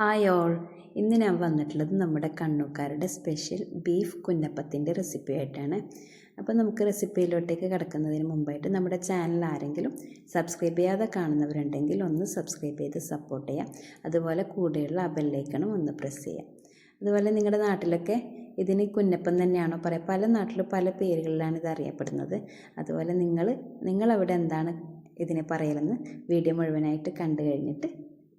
Hi all ഇന്ന് ഞാൻ വന്നിട്ടുള്ളത് നമ്മുടെ കണ്ണൂക്കാരുടെ സ്പെഷ്യൽ ബീഫ് കുന്നപ്പത്തിന്റെ റെസിപ്പി ആയിട്ടാണ്. അപ്പോൾ നമുക്ക് റെസിപ്പിയിലോട്ടേക്ക് കിടക്കുന്നതിന് മുമ്പായിട്ട് നമ്മുടെ ചാനൽ ആരെങ്കിലും സബ്സ്ക്രൈബ് ചെയ്യാതെ കാണുന്നവരുണ്ടെങ്കിൽ ഒന്ന് സബ്സ്ക്രൈബ് ചെയ്ത് സപ്പോർട്ട് ചെയ്യാം അതുപോലെ കൂടെയുള്ള ആ ബെല്ലൈക്കണം ഒന്ന് പ്രസ് ചെയ്യാം അതുപോലെ നിങ്ങളുടെ നാട്ടിലൊക്കെ ഇതിന് കുന്നപ്പം തന്നെയാണോ പറയുക? പല നാട്ടിലും പല പേരുകളിലാണ് ഇത് അറിയപ്പെടുന്നത്. അതുപോലെ നിങ്ങൾ നിങ്ങളവിടെ എന്താണ് ഇതിനെ പറയലെന്ന് വീഡിയോ മുഴുവനായിട്ട് കണ്ടു കഴിഞ്ഞിട്ട്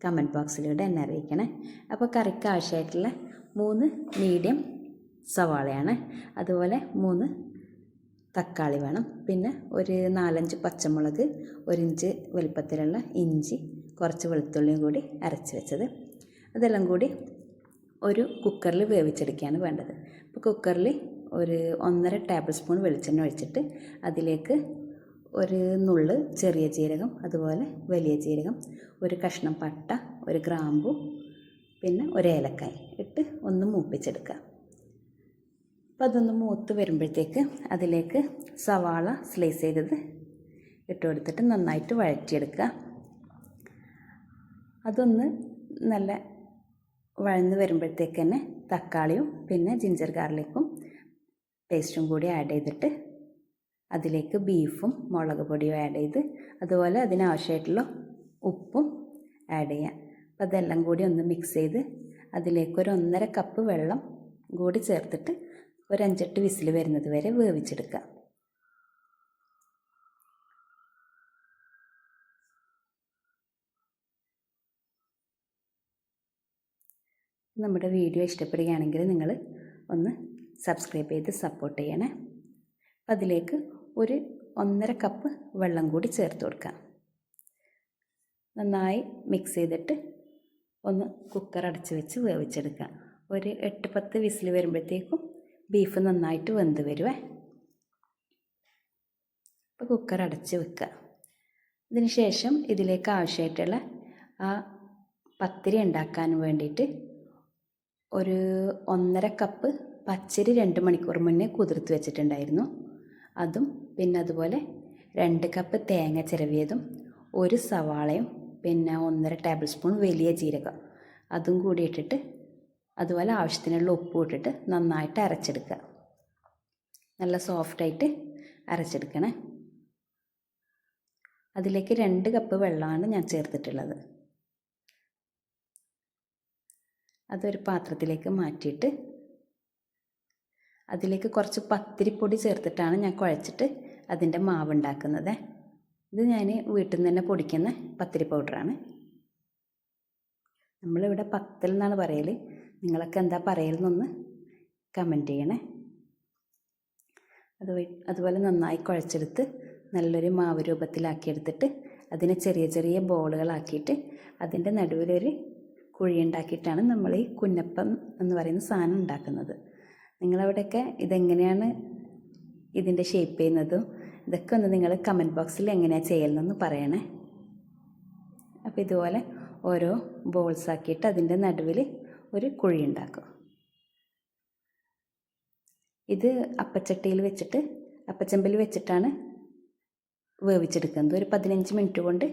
കമന്റ് ബോക്സിലൂടെ എന്നെ അറിയിക്കണേ. അപ്പോൾ കറിക്ക് ആവശ്യമായിട്ടുള്ള മൂന്ന് മീഡിയം സവാളയാണ്. അതുപോലെ മൂന്ന് തക്കാളി വേണം. പിന്നെ ഒരു നാലഞ്ച് പച്ചമുളക് ഒരിഞ്ച് വലുപ്പത്തിലുള്ള ഇഞ്ചി കുറച്ച് വെളുത്തുള്ളിയും കൂടി അരച്ച് വെച്ചത്. അതെല്ലാം കൂടി ഒരു കുക്കറിൽ വേവിച്ചെടുക്കുകയാണ് വേണ്ടത്. അപ്പോൾ കുക്കറിൽ ഒരു ഒന്നര ടേബിൾ സ്പൂൺ വെളിച്ചെണ്ണ ഒഴിച്ചിട്ട് അതിലേക്ക് ഒരു നുള്ള് ചെറിയ ജീരകം അതുപോലെ വലിയ ജീരകം ഒരു കഷ്ണം പട്ട ഒരു ഗ്രാമ്പു പിന്നെ ഒരു ഏലക്കായ് ഇട്ട് ഒന്ന് മൂപ്പിച്ചെടുക്കുക. അപ്പം അതൊന്ന് മൂത്ത് വരുമ്പോഴത്തേക്ക് അതിലേക്ക് സവാള സ്ലൈസ് ചെയ്തത് ഇട്ട് കൊടുത്തിട്ട് നന്നായിട്ട് വഴറ്റിയെടുക്കുക. അതൊന്ന് നല്ല വഴന്ന് വരുമ്പോഴത്തേക്ക് തന്നെ തക്കാളിയും പിന്നെ ജിഞ്ചർ ഗാർലിക്കും പേസ്റ്റും കൂടി ആഡ് ചെയ്തിട്ട് അതിലേക്ക് ബീഫും മുളക് പൊടിയും ആഡ് ചെയ്ത് അതുപോലെ അതിനാവശ്യമായിട്ടുള്ള ഉപ്പും ആഡ് ചെയ്യാം. അപ്പം അതെല്ലാം കൂടി ഒന്ന് മിക്സ് ചെയ്ത് അതിലേക്ക് ഒരു ഒന്നര കപ്പ് വെള്ളം കൂടി ചേർത്തിട്ട് ഒരു അഞ്ചെട്ട് വിസിൽ വരുന്നത് വരെ വേവിച്ചെടുക്കുക നമ്മുടെ വീഡിയോ ഇഷ്ടപ്പെടുകയാണെങ്കിൽ നിങ്ങൾ ഒന്ന് സബ്സ്ക്രൈബ് ചെയ്ത് സപ്പോർട്ട് ചെയ്യണേ. അതിലേക്ക് ഒരു ഒന്നര കപ്പ് വെള്ളം കൂടി ചേർത്ത് കൊടുക്കുക നന്നായി മിക്സ് ചെയ്തിട്ട് ഒന്ന് കുക്കർ അടച്ച് വെച്ച് വേവിച്ചെടുക്കുക ഒരു എട്ട് പത്ത് വിസിൽ വരുമ്പോഴത്തേക്കും ബീഫ് നന്നായിട്ട് വെന്ത് വരുവേ. അപ്പോൾ കുക്കർ അടച്ച് വെക്കുക അതിനുശേഷം ശേഷം ഇതിലേക്ക് ആവശ്യമായിട്ടുള്ള ആ പത്തിരി ഉണ്ടാക്കാൻ വേണ്ടിയിട്ട് ഒരു ഒന്നര കപ്പ് പച്ചരി രണ്ട് മണിക്കൂർ മുന്നേ കുതിർത്ത് വെച്ചിട്ടുണ്ടായിരുന്നു. അതും പിന്നെ അതുപോലെ രണ്ട് കപ്പ് തേങ്ങ ചിരവിയതും ഒരു സവാളയും പിന്നെ ഒന്നര ടേബിൾ സ്പൂൺ വലിയ ജീരകം. അതും കൂടി ഇട്ടിട്ട് അതുപോലെ ആവശ്യത്തിനുള്ള ഉപ്പ് ഇട്ടിട്ട് നന്നായിട്ട് അരച്ചെടുക്കുക. നല്ല സോഫ്റ്റായിട്ട് അരച്ചെടുക്കണേ. അതിലേക്ക് രണ്ട് കപ്പ് വെള്ളമാണ് ഞാൻ ചേർത്തിട്ടുള്ളത്. അതൊരു പാത്രത്തിലേക്ക് മാറ്റിയിട്ട് അതിലേക്ക് കുറച്ച് പത്തിരിപ്പൊടി ചേർത്തിട്ടാണ് ഞാൻ കുഴച്ചിട്ട് അതിന്റെ മാവ് ഉണ്ടാക്കുന്നത് ഇത് ഞാൻ വീട്ടിൽ നിന്ന് തന്നെ പൊടിക്കുന്ന പത്തിരി പൗഡറാണ്. നമ്മളിവിടെ പത്തൽ എന്നാണ് പറയൽ നിങ്ങളൊക്കെ എന്താ പറയലെന്നൊന്ന് കമന്റ് ചെയ്യണേ. അത് അതുപോലെ നന്നായി കുഴച്ചെടുത്ത് നല്ലൊരു മാവ് രൂപത്തിലാക്കിയെടുത്തിട്ട് അതിനെ ചെറിയ ചെറിയ ബോളുകളാക്കിയിട്ട് അതിന്റെ നടുവിലൊരു കുഴി ഉണ്ടാക്കിയിട്ടാണ് നമ്മൾ ഈ കുന്നപ്പം എന്ന് പറയുന്ന സാധനം ഉണ്ടാക്കുന്നത്. നിങ്ങളവിടെയൊക്കെ ഇതെങ്ങനെയാണ് ഇതിന്റെ ഷേപ്പ് ചെയ്യുന്നതും ഇതൊക്കെ ഒന്ന് നിങ്ങൾ കമന്റ് ബോക്സിൽ എങ്ങനെയാണ് ചെയ്യലെന്നൊന്ന് പറയണേ. അപ്പോൾ ഇതുപോലെ ഓരോ ബോൾസ് ആക്കിയിട്ട് അതിന്റെ നടുവിൽ ഒരു കുഴി ഉണ്ടാക്കും. ഇത് അപ്പച്ചട്ടിയിൽ വെച്ചിട്ട് അപ്പച്ചമ്പിൽ വെച്ചിട്ടാണ് വേവിച്ചെടുക്കുന്നത്. ഒരു പതിനഞ്ച് മിനിറ്റ് കൊണ്ട്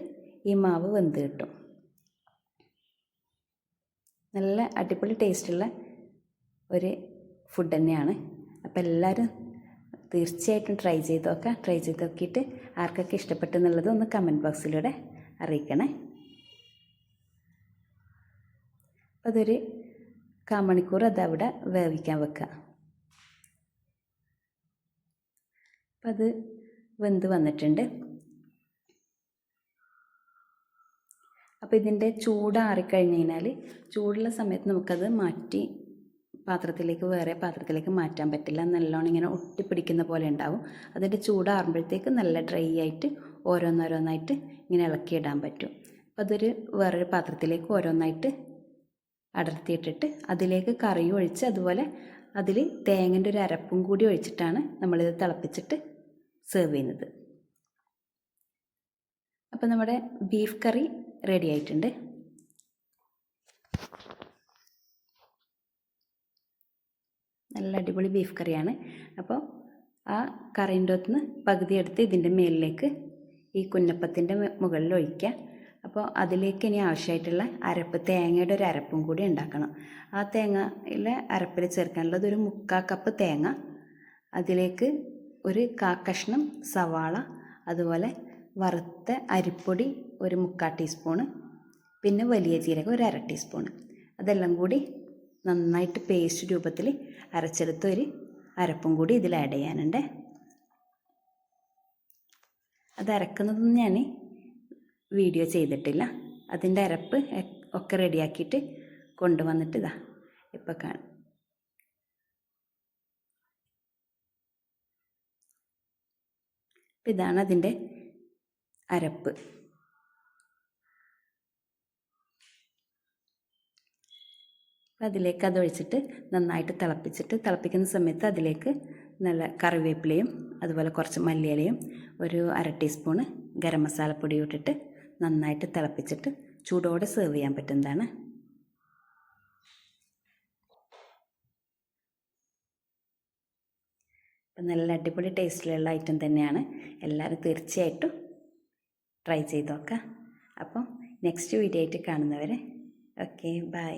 ഈ മാവ് വെന്ത് കിട്ടും. നല്ല അടിപൊളി ടേസ്റ്റുള്ള ഒരു ഫുഡ് തന്നെയാണ്. അപ്പോൾ എല്ലാവരും തീർച്ചയായിട്ടും ട്രൈ ചെയ്ത് നോക്കാം. ട്രൈ ചെയ്ത് നോക്കിയിട്ട് ആർക്കൊക്കെ ഇഷ്ടപ്പെട്ടെന്നുള്ളത് ഒന്ന് കമന്റ് ബോക്സിലൂടെ അറിയിക്കണേ. അതൊരു കാമണിക്കൂർ അതവിടെ വേവിക്കാൻ വെക്കുക അപ്പം അത് വെന്ത് വന്നിട്ടുണ്ട്. അപ്പോൾ ഇതിന്റെ ചൂടാറിക്കഴിഞ്ഞ് കഴിഞ്ഞാൽ ചൂടുള്ള സമയത്ത് നമുക്കത് മാറ്റി പാത്രത്തിലേക്ക് വേറെ പാത്രത്തിലേക്ക് മാറ്റാൻ പറ്റില്ല. നല്ലോണം ഇങ്ങനെ ഒട്ടിപ്പിടിക്കുന്ന പോലെ ഉണ്ടാവും. അതിന്റെ ചൂടാറുമ്പോഴത്തേക്ക് നല്ല ഡ്രൈ ആയിട്ട് ഓരോന്നോരോന്നായിട്ട് ഇങ്ങനെ ഇളക്കിയിടാൻ പറ്റും. അപ്പോൾ അതൊരു വേറൊരു പാത്രത്തിലേക്ക് ഓരോന്നായിട്ട് അടർത്തിയിട്ടിട്ട് അതിലേക്ക് കറിയും ഒഴിച്ച് അതുപോലെ അതിൽ തേങ്ങന്റെ ഒരു അരപ്പും കൂടി ഒഴിച്ചിട്ടാണ് നമ്മളിത് തിളപ്പിച്ചിട്ട് സെർവ് ചെയ്യുന്നത്. അപ്പോൾ നമ്മുടെ ബീഫ് കറി റെഡി ആയിട്ടുണ്ട്. നല്ല അടിപൊളി ബീഫ് കറിയാണ്. അപ്പോൾ ആ കറിന്റെ ഒത്തുനിന്ന് പകുതി എടുത്ത് ഇതിന്റെ മേലിലേക്ക് ഈ കുന്നപ്പത്തിന്റെ മുകളിൽ ഒഴിക്കുക. അപ്പോൾ അതിലേക്ക് ഇനി ആവശ്യമായിട്ടുള്ള അരപ്പ് തേങ്ങയുടെ ഒരു അരപ്പും കൂടി ഉണ്ടാക്കണം. ആ തേങ്ങയിലെ അരപ്പിൽ ചേർക്കാനുള്ളത് ഒരു മുക്കാൽ കപ്പ് തേങ്ങ അതിലേക്ക് ഒരു കാ കഷ്ണം സവാള അതുപോലെ വറുത്ത അരിപ്പൊടി ഒരു മുക്കാൽ ടീസ്പൂണ് പിന്നെ വലിയ ജീരകം ഒരു അര ടീസ്പൂണ്. അതെല്ലാം കൂടി നന്നായിട്ട് പേസ്റ്റ് രൂപത്തിൽ അരച്ചെടുത്ത ഒരു അരപ്പും കൂടി ഇതിൽ ആഡ് ചെയ്യാനുണ്ട്. അത് അരക്കുന്നതൊന്നും ഞാൻ വീഡിയോ ചെയ്തിട്ടില്ല. അതിന്റെ അരപ്പ് ഒക്കെ റെഡിയാക്കിയിട്ട് കൊണ്ടുവന്നിട്ട് ഇതാ ഇപ്പം കാണും. ഇതാണ് അതിന്റെ അരപ്പ്. അതിലേക്ക് അത് ഒഴിച്ചിട്ട് നന്നായിട്ട് തിളപ്പിച്ചിട്ട് തിളപ്പിക്കുന്ന സമയത്ത് അതിലേക്ക് നല്ല കറിവേപ്പിലയും അതുപോലെ കുറച്ച് മല്ലിയിലയും ഒരു അര ടീസ്പൂണ് ഗരം മസാലപ്പൊടി ഇട്ടിട്ട് നന്നായിട്ട് തിളപ്പിച്ചിട്ട് ചൂടോടെ സെർവ് ചെയ്യാൻ പറ്റുന്നതാണ്. അപ്പം നല്ല അടിപൊളി ടേസ്റ്റിലുള്ള ഐറ്റം തന്നെയാണ്. എല്ലാവരും തീർച്ചയായിട്ടും ട്രൈ ചെയ്ത് നോക്കാം അപ്പം നെക്സ്റ്റ് വീഡിയോ ആയിട്ട് കാണുന്നവരെ ഓക്കെ ബൈ